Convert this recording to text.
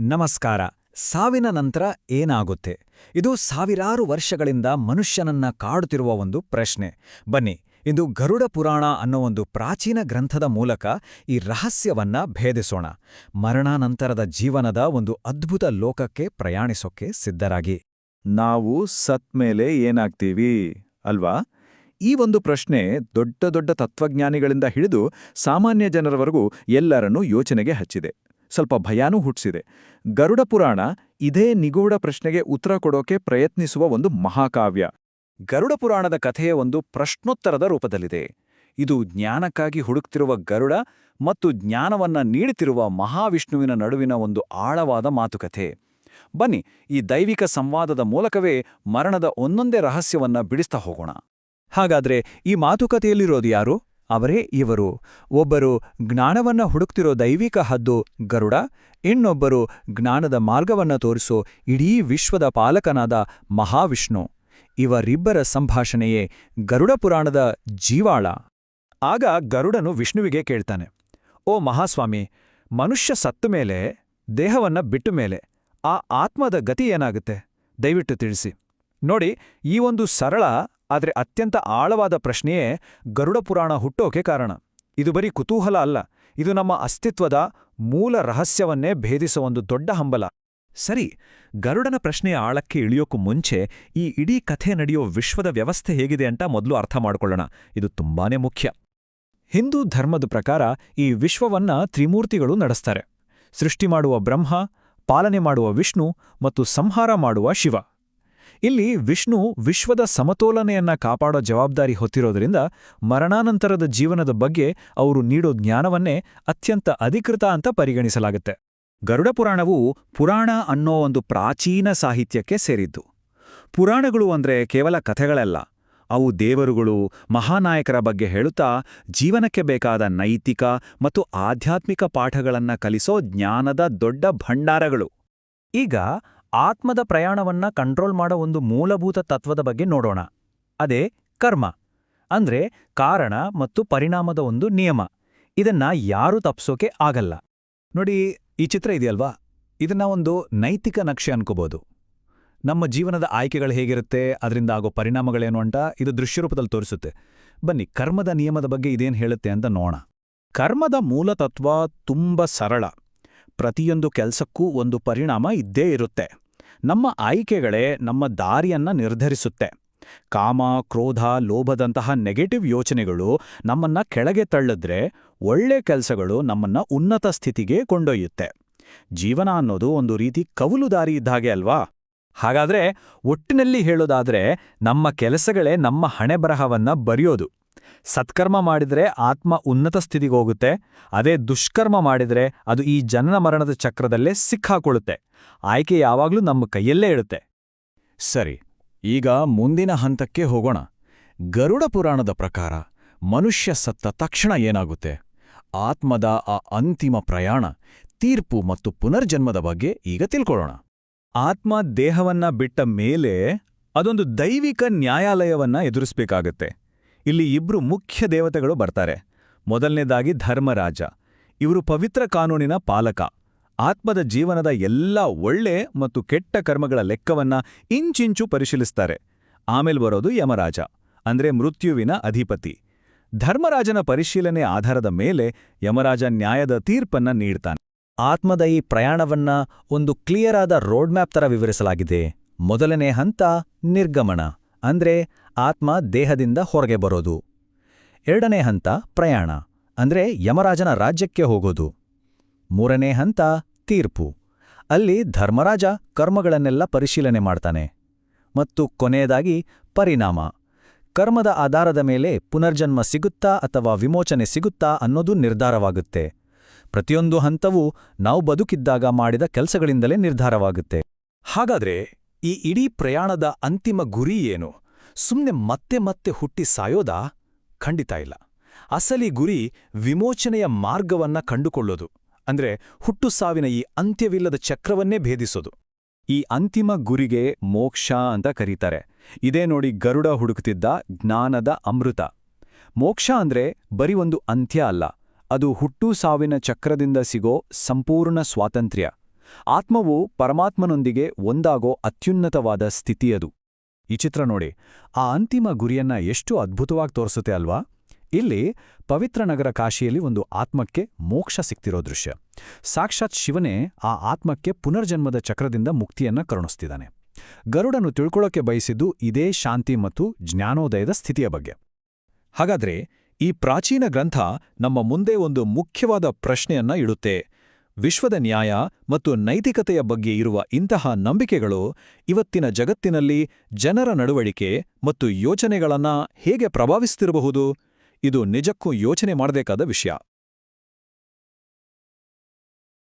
ನಮಸ್ಕಾರ. ಸಾವಿನ ನಂತರ ಏನಾಗುತ್ತೆ? ಇದು ಸಾವಿರಾರು ವರ್ಷಗಳಿಂದ ಮನುಷ್ಯನನ್ನ ಕಾಡುತ್ತಿರುವ ಒಂದು ಪ್ರಶ್ನೆ. ಬನ್ನಿ, ಇಂದು ಗರುಡ ಪುರಾಣ ಅನ್ನೋ ಒಂದು ಪ್ರಾಚೀನ ಗ್ರಂಥದ ಮೂಲಕ ಈ ರಹಸ್ಯವನ್ನ ಭೇದಿಸೋಣ. ಮರಣಾನಂತರದ ಜೀವನದ ಒಂದು ಅದ್ಭುತ ಲೋಕಕ್ಕೆ ಪ್ರಯಾಣಿಸೋಕೆ ಸಿದ್ಧರಾಗಿ. ನಾವು ಸತ್ಮೇಲೆ ಏನಾಗ್ತೀವಿ ಅಲ್ವಾ? ಈ ಒಂದು ಪ್ರಶ್ನೆ ದೊಡ್ಡ ದೊಡ್ಡ ತತ್ವಜ್ಞಾನಿಗಳಿಂದ ಹಿಡಿದು ಸಾಮಾನ್ಯ ಜನರವರೆಗೂ ಎಲ್ಲರನ್ನೂ ಯೋಚನೆಗೆ ಹಚ್ಚಿದೆ. ಸ್ವಲ್ಪ ಭಯಾನೂ ಹುಟ್ಟಿಸಿದೆ ಗರುಡ ಪುರಾಣ ಇದೇ ನಿಗೂಢ ಪ್ರಶ್ನೆಗೆ ಉತ್ತರ ಕೊಡೋಕೆ ಪ್ರಯತ್ನಿಸುವ ಒಂದು ಮಹಾಕಾವ್ಯ. ಗರುಡ ಪುರಾಣದ ಕಥೆಯ ಒಂದು ಪ್ರಶ್ನೋತ್ತರದ ರೂಪದಲ್ಲಿದೆ. ಇದು ಜ್ಞಾನಕ್ಕಾಗಿ ಹುಡುಕ್ತಿರುವ ಗರುಡ ಮತ್ತು ಜ್ಞಾನವನ್ನ ನೀಡುತ್ತಿರುವ ಮಹಾವಿಷ್ಣುವಿನ ನಡುವಿನ ಒಂದು ಆಳವಾದ ಮಾತುಕತೆ. ಬನ್ನಿ, ಈ ದೈವಿಕ ಸಂವಾದದ ಮೂಲಕವೇ ಮರಣದ ಒಂದೊಂದೇ ರಹಸ್ಯವನ್ನ ಬಿಡಿಸ್ತಾ ಹೋಗೋಣ. ಹಾಗಾದ್ರೆ ಈ ಮಾತುಕತೆಯಲ್ಲಿರೋದು ಯಾರು? ಅವರೇ ಇವರು. ಒಬ್ಬರು ಜ್ಞಾನವನ್ನ ಹುಡುಕ್ತಿರೋ ದೈವಿಕ ಹದ್ದು ಗರುಡ, ಇನ್ನೊಬ್ಬರು ಜ್ಞಾನದ ಮಾರ್ಗವನ್ನ ತೋರಿಸೋ ಇಡೀ ವಿಶ್ವದ ಪಾಲಕನಾದ ಮಹಾವಿಷ್ಣು. ಇವರಿಬ್ಬರ ಸಂಭಾಷಣೆಯೇ ಗರುಡ ಪುರಾಣದ ಜೀವಾಳ. ಆಗ ಗರುಡನು ವಿಷ್ಣುವಿಗೆ ಕೇಳ್ತಾನೆ, ಓ ಮಹಾಸ್ವಾಮಿ, ಮನುಷ್ಯ ಸತ್ತು ಮೇಲೆ, ದೇಹವನ್ನ ಬಿಟ್ಟು ಮೇಲೆ, ಆ ಆತ್ಮದ ಗತಿ ಏನಾಗುತ್ತೆ? ದಯವಿಟ್ಟು ತಿಳಿಸಿ. ನೋಡಿ, ಈ ಒಂದು ಸರಳ ಆದರೆ ಅತ್ಯಂತ ಆಳವಾದ ಪ್ರಶ್ನೆಯೇ ಗರುಡ ಪುರಾಣ ಹುಟ್ಟೋಕೆ ಕಾರಣ. ಇದು ಬರೀ ಕುತೂಹಲ ಅಲ್ಲ, ಇದು ನಮ್ಮ ಅಸ್ತಿತ್ವದ ಮೂಲ ರಹಸ್ಯವನ್ನೇ ಭೇದಿಸುವ ಒಂದು ದೊಡ್ಡ ಹಂಬಲ. ಸರಿ, ಗರುಡನ ಪ್ರಶ್ನೆಯ ಆಳಕ್ಕೆ ಇಳಿಯೋಕ್ಕೂ ಮುಂಚೆ ಈ ಇಡೀ ಕಥೆ ನಡೆಯೋ ವಿಶ್ವದ ವ್ಯವಸ್ಥೆ ಹೇಗಿದೆ ಅಂತ ಮೊದಲು ಅರ್ಥ ಮಾಡಿಕೊಳ್ಳೋಣ, ಇದು ತುಂಬಾನೇ ಮುಖ್ಯ. ಹಿಂದೂ ಧರ್ಮದ ಪ್ರಕಾರ ಈ ವಿಶ್ವವನ್ನ ತ್ರಿಮೂರ್ತಿಗಳು ನಡೆಸ್ತಾರೆ. ಸೃಷ್ಟಿ ಮಾಡುವ ಬ್ರಹ್ಮ, ಪಾಲನೆ ಮಾಡುವ ವಿಷ್ಣು ಮತ್ತು ಸಂಹಾರ ಮಾಡುವ ಶಿವ. ಇಲ್ಲಿ ವಿಷ್ಣು ವಿಶ್ವದ ಸಮತೋಲನೆಯನ್ನ ಕಾಪಾಡೋ ಜವಾಬ್ದಾರಿ ಹೊತ್ತಿರೋದ್ರಿಂದ ಮರಣಾನಂತರದ ಜೀವನದ ಬಗ್ಗೆ ಅವರು ನೀಡೋ ಜ್ಞಾನವನ್ನೇ ಅತ್ಯಂತ ಅಧಿಕೃತ ಅಂತ ಪರಿಗಣಿಸಲಾಗುತ್ತೆ. ಗರುಡ ಪುರಾಣವು ಪುರಾಣ ಅನ್ನೋ ಒಂದು ಪ್ರಾಚೀನ ಸಾಹಿತ್ಯಕ್ಕೆ ಸೇರಿದ್ದು. ಪುರಾಣಗಳು ಅಂದ್ರೆ ಕೇವಲ ಕಥೆಗಳಲ್ಲ. ಅವು ದೇವರುಗಳು, ಮಹಾನಾಯಕರ ಬಗ್ಗೆ ಹೇಳುತ್ತಾ ಜೀವನಕ್ಕೆ ಬೇಕಾದ ನೈತಿಕ ಮತ್ತು ಆಧ್ಯಾತ್ಮಿಕ ಪಾಠಗಳನ್ನ ಕಲಿಸೋ ಜ್ಞಾನದ ದೊಡ್ಡ ಭಂಡಾರಗಳು. ಈಗ ಆತ್ಮದ ಪ್ರಯಾಣವನ್ನ ಕಂಟ್ರೋಲ್ ಮಾಡೋ ಒಂದು ಮೂಲಭೂತ ತತ್ವದ ಬಗ್ಗೆ ನೋಡೋಣ. ಅದೇ ಕರ್ಮ. ಅಂದ್ರೆ ಕಾರಣ ಮತ್ತು ಪರಿಣಾಮದ ಒಂದು ನಿಯಮ. ಇದನ್ನ ಯಾರೂ ತಪ್ಸೋಕೆ ಆಗಲ್ಲ. ನೋಡಿ, ಈ ಚಿತ್ರ ಇದೆಯಲ್ವಾ? ಇದನ್ನ ಒಂದು ನೈತಿಕ ನಕ್ಷೆ ಅನ್ಕೋಬಹುದು ನಮ್ಮ ಜೀವನದ ಆಯ್ಕೆಗಳು ಹೇಗಿರುತ್ತೆ, ಅದರಿಂದ ಆಗೋ ಪರಿಣಾಮಗಳೇನು ಅಂತ ಇದು ದೃಶ್ಯರೂಪದಲ್ಲಿ ತೋರಿಸುತ್ತೆ. ಬನ್ನಿ, ಕರ್ಮದ ನಿಯಮದ ಬಗ್ಗೆ ಇದೇನು ಹೇಳುತ್ತೆ ಅಂತ ನೋಡೋಣ. ಕರ್ಮದ ಮೂಲ ತತ್ವ ತುಂಬ ಸರಳ. ಪ್ರತಿಯೊಂದು ಕೆಲಸಕ್ಕೂ ಒಂದು ಪರಿಣಾಮ ಇದ್ದೇ ಇರುತ್ತೆ. ನಮ್ಮ ಆಯ್ಕೆಗಳೇ ನಮ್ಮ ದಾರಿಯನ್ನ ನಿರ್ಧರಿಸುತ್ತೆ. ಕಾಮ, ಕ್ರೋಧ, ಲೋಭದಂತಹ ನೆಗೆಟಿವ್ ಯೋಚನೆಗಳು ನಮ್ಮನ್ನ ಕೆಳಗೆ ತಳ್ಳಿದ್ರೆ ಒಳ್ಳೆ ಕೆಲಸಗಳು ನಮ್ಮನ್ನ ಉನ್ನತ ಸ್ಥಿತಿಗೆ ಕೊಂಡೊಯ್ಯುತ್ತೆ. ಜೀವನ ಅನ್ನೋದು ಒಂದು ರೀತಿ ಕವಲು ದಾರಿ ಇದ್ದಾಗೆ ಅಲ್ವಾ? ಹಾಗಾದ್ರೆ ಒಟ್ಟಿನಲ್ಲಿ ಹೇಳೋದಾದ್ರೆ ನಮ್ಮ ಕೆಲಸಗಳೇ ನಮ್ಮ ಹಣೆಬರಹವನ್ನ ಬರೆಯೋದು. ಸತ್ಕರ್ಮ ಮಾಡಿದರೆ ಆತ್ಮ ಉನ್ನತ ಸ್ಥಿತಿಗೋಗುತ್ತೆ ಅದೇ ದುಷ್ಕರ್ಮ ಮಾಡಿದರೆ ಅದು ಈ ಜನನ ಮರಣದ ಚಕ್ರದಲ್ಲೇ ಸಿಕ್ಕಾಕೊಳ್ಳುತ್ತೆ, ಆಯ್ಕೆ ಯಾವಾಗ್ಲೂ ನಮ್ಮ ಕೈಯಲ್ಲೇ ಇಡುತ್ತೆ ಸರಿ, ಈಗ ಮುಂದಿನ ಹಂತಕ್ಕೆ ಹೋಗೋಣ. ಗರುಡ ಪುರಾಣದ ಪ್ರಕಾರ ಮನುಷ್ಯ ಸತ್ತ ತಕ್ಷಣ ಏನಾಗುತ್ತೆ? ಆತ್ಮದ ಆ ಅಂತಿಮ ಪ್ರಯಾಣ, ತೀರ್ಪು ಮತ್ತು ಪುನರ್ಜನ್ಮದ ಬಗ್ಗೆ ಈಗ ತಿಳ್ಕೊಳ್ಳೋಣ. ಆತ್ಮ ದೇಹವನ್ನ ಬಿಟ್ಟ ಮೇಲೆ ಅದೊಂದು ದೈವಿಕ ನ್ಯಾಯಾಲಯವನ್ನ ಎದುರಿಸ್ಬೇಕಾಗತ್ತೆ. ಇಲ್ಲಿ ಇಬ್ರು ಮುಖ್ಯ ದೇವತೆಗಳು ಬರ್ತಾರೆ. ಮೊದಲನೇದಾಗಿ ಧರ್ಮರಾಜ. ಇವರು ಪವಿತ್ರ ಕಾನೂನಿನ ಪಾಲಕ. ಆತ್ಮದ ಜೀವನದ ಎಲ್ಲ ಒಳ್ಳೆ ಮತ್ತು ಕೆಟ್ಟ ಕರ್ಮಗಳ ಲೆಕ್ಕವನ್ನ ಇಂಚಿಂಚು ಪರಿಶೀಲಿಸ್ತಾರೆ. ಆಮೇಲೆ ಬರೋದು ಯಮರಾಜ, ಅಂದ್ರೆ ಮೃತ್ಯುವಿನ ಅಧಿಪತಿ. ಧರ್ಮರಾಜನ ಪರಿಶೀಲನೆ ಆಧಾರದ ಮೇಲೆ ಯಮರಾಜ ನ್ಯಾಯದ ತೀರ್ಪನ್ನ ನೀಡ್ತಾನೆ. ಆತ್ಮದ ಈ ಪ್ರಯಾಣವನ್ನ ಒಂದು ಕ್ಲಿಯರ್ ಆದ ರೋಡ್ ಮ್ಯಾಪ್ ತರ ವಿವರಿಸಲಾಗಿದೆ. ಮೊದಲನೇ ಹಂತ ನಿರ್ಗಮನ. ಅಂದ್ರೆ ಆತ್ಮ ದೇಹದಿಂದ ಹೊರಗೆ ಬರೋದು. ಎರಡನೇ ಹಂತ ಪ್ರಯಾಣ, ಅಂದ್ರೆ ಯಮರಾಜನ ರಾಜ್ಯಕ್ಕೆ ಹೋಗೋದು. ಮೂರನೇ ಹಂತ ತೀರ್ಪು, ಅಲ್ಲಿ ಧರ್ಮರಾಜ ಕರ್ಮಗಳನ್ನೆಲ್ಲ ಪರಿಶೀಲನೆ ಮಾಡ್ತಾನೆ. ಮತ್ತು ಕೊನೆಯದಾಗಿ ಪರಿಣಾಮ, ಕರ್ಮದ ಆಧಾರದ ಮೇಲೆ ಪುನರ್ಜನ್ಮ ಸಿಗುತ್ತಾ ಅಥವಾ ವಿಮೋಚನೆ ಸಿಗುತ್ತಾ ಅನ್ನೋದು ನಿರ್ಧಾರವಾಗುತ್ತೆ. ಪ್ರತಿಯೊಂದು ಹಂತವೂ ನಾವು ಬದುಕಿದ್ದಾಗ ಮಾಡಿದ ಕೆಲಸಗಳಿಂದಲೇ ನಿರ್ಧಾರವಾಗುತ್ತೆ. ಹಾಗಾದ್ರೆ ಈ ಇಡೀ ಪ್ರಯಾಣದ ಅಂತಿಮ ಗುರಿ ಏನು? ಸುಮ್ನೆ ಮತ್ತೆ ಮತ್ತೆ ಹುಟ್ಟಿ ಸಾಯೋದಾ? ಖಂಡಿತ ಇಲ್ಲ. ಅಸಲಿ ಗುರಿ ವಿಮೋಚನೆಯ ಮಾರ್ಗವನ್ನ ಕಂಡುಕೊಳ್ಳೋದು. ಅಂದ್ರೆ ಹುಟ್ಟು ಸಾವಿನ ಈ ಅಂತ್ಯವಿಲ್ಲದ ಚಕ್ರವನ್ನೇ ಭೇದಿಸೋದು. ಈ ಅಂತಿಮ ಗುರಿಗೆ ಮೋಕ್ಷ ಅಂತ ಕರೀತಾರೆ. ಇದೇ ನೋಡಿ ಗರುಡ ಹುಡುಕುತ್ತಿದ್ದ ಜ್ಞಾನದ ಅಮೃತ. ಮೋಕ್ಷ ಅಂದ್ರೆ ಬರೀ ಒಂದು ಅಂತ್ಯ ಅಲ್ಲ. ಅದು ಹುಟ್ಟು ಸಾವಿನ ಚಕ್ರದಿಂದ ಸಿಗೋ ಸಂಪೂರ್ಣ ಸ್ವಾತಂತ್ರ್ಯ. ಆತ್ಮವು ಪರಮಾತ್ಮನೊಂದಿಗೆ ಒಂದಾಗೋ ಅತ್ಯುನ್ನತವಾದ ಸ್ಥಿತಿಯದು. ಈ ಚಿತ್ರ ನೋಡಿ. ಆ ಅಂತಿಮ ಗುರಿಯನ್ನ ಎಷ್ಟು ಅದ್ಭುತವಾಗಿ ತೋರಿಸುತ್ತೆ ಅಲ್ವಾ? ಇಲ್ಲಿ ಪವಿತ್ರ ನಗರ ಕಾಶಿಯಲ್ಲಿ ಒಂದು ಆತ್ಮಕ್ಕೆ ಮೋಕ್ಷ ಸಿಕ್ತಿರೋ ದೃಶ್ಯ. ಸಾಕ್ಷಾತ್ ಶಿವನೇ ಆ ಆತ್ಮಕ್ಕೆ ಪುನರ್ಜನ್ಮದ ಚಕ್ರದಿಂದ ಮುಕ್ತಿಯನ್ನ ಕರುಣಿಸ್ತಿದ್ದಾನೆ. ಗರುಡನು ತಿಳ್ಕೊಳ್ಳೋಕೆ ಬಯಸಿದ್ದು ಇದೇ ಶಾಂತಿ ಮತ್ತು ಜ್ಞಾನೋದಯದ ಸ್ಥಿತಿಯ ಬಗ್ಗೆ. ಹಾಗಾದ್ರೆ ಈ ಪ್ರಾಚೀನ ಗ್ರಂಥ ನಮ್ಮ ಮುಂದೆ ಒಂದು ಮುಖ್ಯವಾದ ಪ್ರಶ್ನೆಯನ್ನ ಇಡುತ್ತೆ. ವಿಶ್ವದ ನ್ಯಾಯ ಮತ್ತು ನೈತಿಕತೆಯ ಬಗ್ಗೆ ಇರುವ ಇಂತಹ ನಂಬಿಕೆಗಳು ಇವತ್ತಿನ ಜಗತ್ತಿನಲ್ಲಿ ಜನರ ನಡವಳಿಕೆ ಮತ್ತು ಯೋಚನೆಗಳನ್ನ ಹೇಗೆ ಪ್ರಭಾವಿಸ್ತಿರಬಹುದು, ಇದು ನಿಜಕ್ಕೂ ಯೋಚನೆ ಮಾಡಬೇಕಾದ ವಿಷಯ.